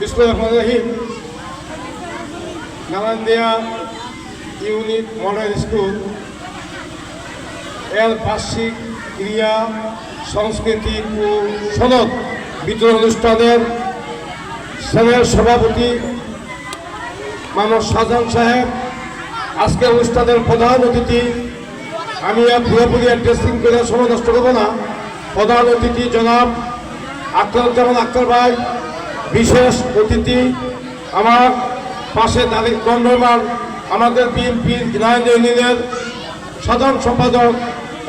রহিম Narayandia unit model স্কুলের বার্ষিক ক্রিয়া সংস্কৃতি ও সনদ বিতরণ অনুষ্ঠানের সেনের সভাপতি মানব শাহজাহান সাহেব। আজকে অনুষ্ঠানের প্রধান অতিথি, আমি আর পুরোপুরি অ্যাড্রেসিং করে সময় নষ্ট করব না। প্রধান অতিথি জনাব আক্তার ভাই বিশেষ অতিথি আমার পাশে দাঁড়িয়ে দণ্ডমান আমাদের বিএনপির নারায়ণ ইউনিয়নের সাধারণ সম্পাদক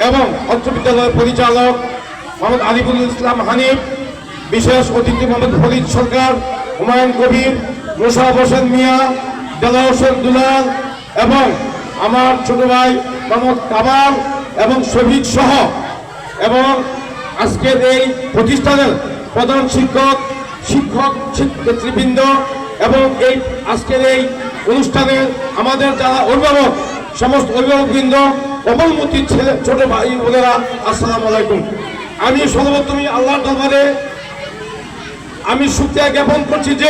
এবং অর্থ বিদ্যালয়ের পরিচালক মোহাম্মদ আলিবুল ইসলাম হানিফ, বিশেষ অতিথি মোহাম্মদ ফরিদ সরকার, হুমায়ুন কবির মোশারফ হোসেন মিয়া দেলা হোসেন দুলাল এবং আমার ছোট ভাই মোহাম্মদ কামাল এবং শহীদ সহ এবং আজকের এই প্রতিষ্ঠানের প্রধান শিক্ষক শিক্ষক শিক- নেতৃবৃন্দ এবং এই আজকের এই অনুষ্ঠানে আমাদের যারা অভিভাবক, সমস্ত অভিভাবকবৃন্দ অমলমতি ছেলে, ছোট ভাই বোনেরা, আসসালামু আলাইকুম। আমি সর্বপ্রথমই আল্লাহর দরবারে আমি সুক্রিয়া জ্ঞাপন করছি যে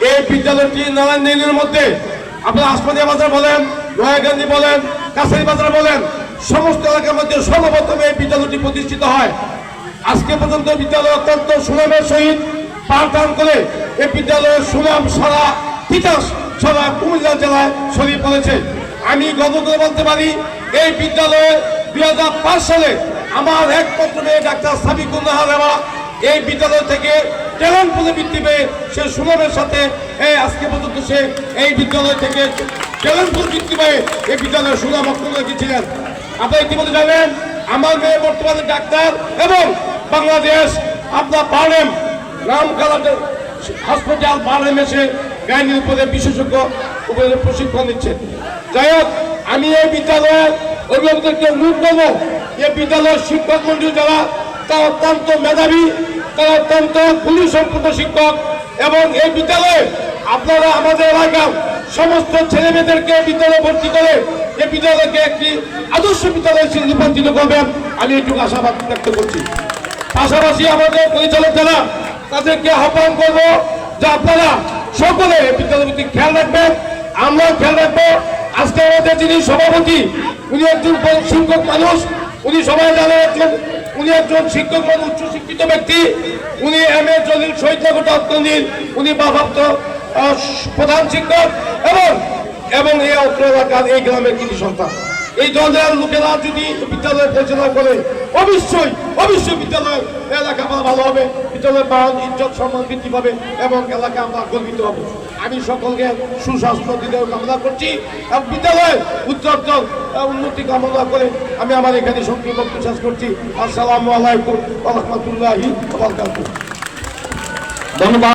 এই বিদ্যালয়টি নারায়ণ নীলের মধ্যে আপনার আসমানিয়া বাজার বলেন নয়াগান্ধী বলেন, কাছারি বাজার বলেন, সমস্ত এলাকার মধ্যে সর্বপ্রথম এই বিদ্যালয়টি প্রতিষ্ঠিত হয়। আজকে পর্যন্ত বিদ্যালয় অত্যন্ত সুনামের সহিত পাঠদান করে এই বিদ্যালয়ের সুনাম সারা তিতাস সারা কুমিল্লা জেলায় ছড়িয়ে পড়েছে। আমি গর্ব করে বলতে পারি, এই বিদ্যালয়ে দুই হাজার পাঁচ সালে আমার একমাত্র মেয়ে ডাক্তার সাবিকুল নাহার রেবা এই বিদ্যালয় থেকে ট্যালেন্ট বলে বৃত্তি পেয়ে সে সুনামের সাথে এই আজকে পর্যন্ত সে এই বিদ্যালয় থেকে ট্যালেন্ট বলে বৃত্তি পেয়ে এই বিদ্যালয়ের সুনাম অক্ষুণ্ণ রেখেছিলেন। আপনারা ইতিমধ্যে জানেন, আমার মেয়ে বর্তমানে ডাক্তার এবং বাংলাদেশ আপনার পার্লেম নাম কালাদের হসপিটাল পার্লেম এসে গাইনির উপরে বিশেষজ্ঞ উপরে প্রশিক্ষণ দিচ্ছে। যাই হোক, আমি এই বিদ্যালয়ের অভিভাবকদেরকে অনুরোধ করব, এই বিদ্যালয়ের শিক্ষক মন্ডলী যারা, তারা অত্যন্ত মেধাবী, তারা অত্যন্ত গুণী সম্পূর্ণ শিক্ষক এবং এই বিদ্যালয়ে আপনারা আমাদের এলাকার সমস্ত ছেলে মেয়েদেরকে বিদ্যালয়ে ভর্তি করে এই বিদ্যালয়কে একটি আদর্শ বিদ্যালয়ে রূপান্তরিত করবেন। আমি একটু আশাবাদ ব্যক্ত করছি। পাশাপাশি আমাদের পরিচালক যারা তাদেরকে আহ্বান করব? যে আপনারা সকলে প্রতি খেয়াল রাখবেন আমরাও খেয়াল রাখব। আজকে আমাদের যিনি সভাপতি উনি একজন শিক্ষক মানুষ উনি সবাই জানেন একজন উনি একজন শিক্ষক মানুষ উচ্চ শিক্ষিত ব্যক্তি। উনি এম এ জলিল শহীদ নগর উনি আহ, প্রধান শিক্ষক এবং এবং এই অত্র এলাকার এই গ্রামের কৃষি সন্তান। এই দলের লোকেরা যদি বিদ্যালয় পরিচালনা করে, অবশ্যই অবশ্যই বিদ্যালয়ের এলাকা আমরা ভালো হবে। বিদ্যালয়ের মান, ইজ্জত, সম্মান বৃদ্ধি পাবে এবং এলাকা আমরা গর্বিত হব। আমি সকলকে সুস্বাস্থ্য দিতে কামনা করছি এবং বিদ্যালয়ের উজ্জ্বল উন্নতি কামনা করে আমি আমার এখানে সংক্ষিপ্ত বক্তব্য শেষ করছি। আসসালামু আলাইকুম রহমতুল্লাহি ধন্যবাদ।